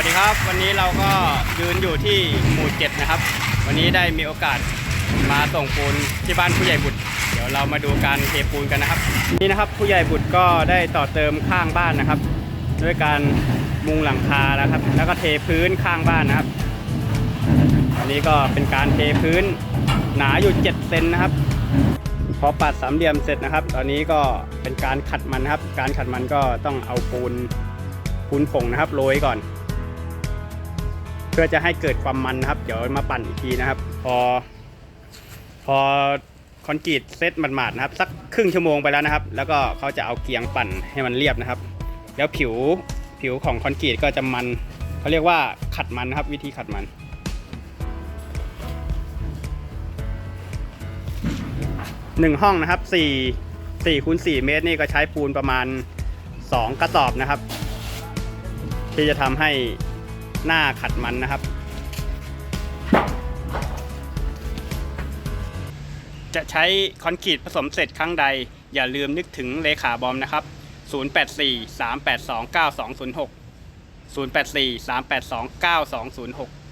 วัสดีครับ วันนี้เราก็ยืนอยู่ที่หมู่เจ็ดนะครับ วันนี้ได้มีโอกาสมาส่งปูนที่บ้านผู้ใหญ่บุตร เดี๋ยวเรามาดูการเทปูนกันนะครับ นี่นะครับผู้ใหญ่บุตรก็ได้ต่อเติมข้างบ้านนะครับ ด้วยการมุงหลังคาแล้วครับ แล้วก็เทพื้นข้างบ้านนะครับ อันนี้ก็เป็นการเทพื้นหนาอยู่7เซนนะครับพอปัดสามเหลี่ยมเสร็จนะครับ ตอนนี้ก็เป็นการขัดมันครับ การขัดมันก็ต้องเอาปูนปูนผงนะครับโรยก่อน พื่อจะให้เกิดความมันนะครับ เดี๋ยวมาปั่นอีกทีนะครับ พอ พอคอนกรีตเซตหมาดๆนะครับ สักครึ่งชั่วโมงไปแล้วนะครับ แล้วก็เขาจะเอาเกียงปั่นให้มันเรียบนะครับ แล้วผิวผิวของคอนกรีตก็จะมันเขาเรียกว่าขัดมันนะครับ วิธีขัดมันหนึ่งห้องนะครับสี่สี่คูณสี่เมตรนี่ก็ใช้ปูนประมาณสองกระสอบนะครับ ที่จะทำให้ หน้าขัดมันนะครับ จะใช้คอนกรีตผสมเสร็จครั้งใด อย่าลืมนึกถึงเลขาบอมนะครับ 084 382 9206 084 382 9206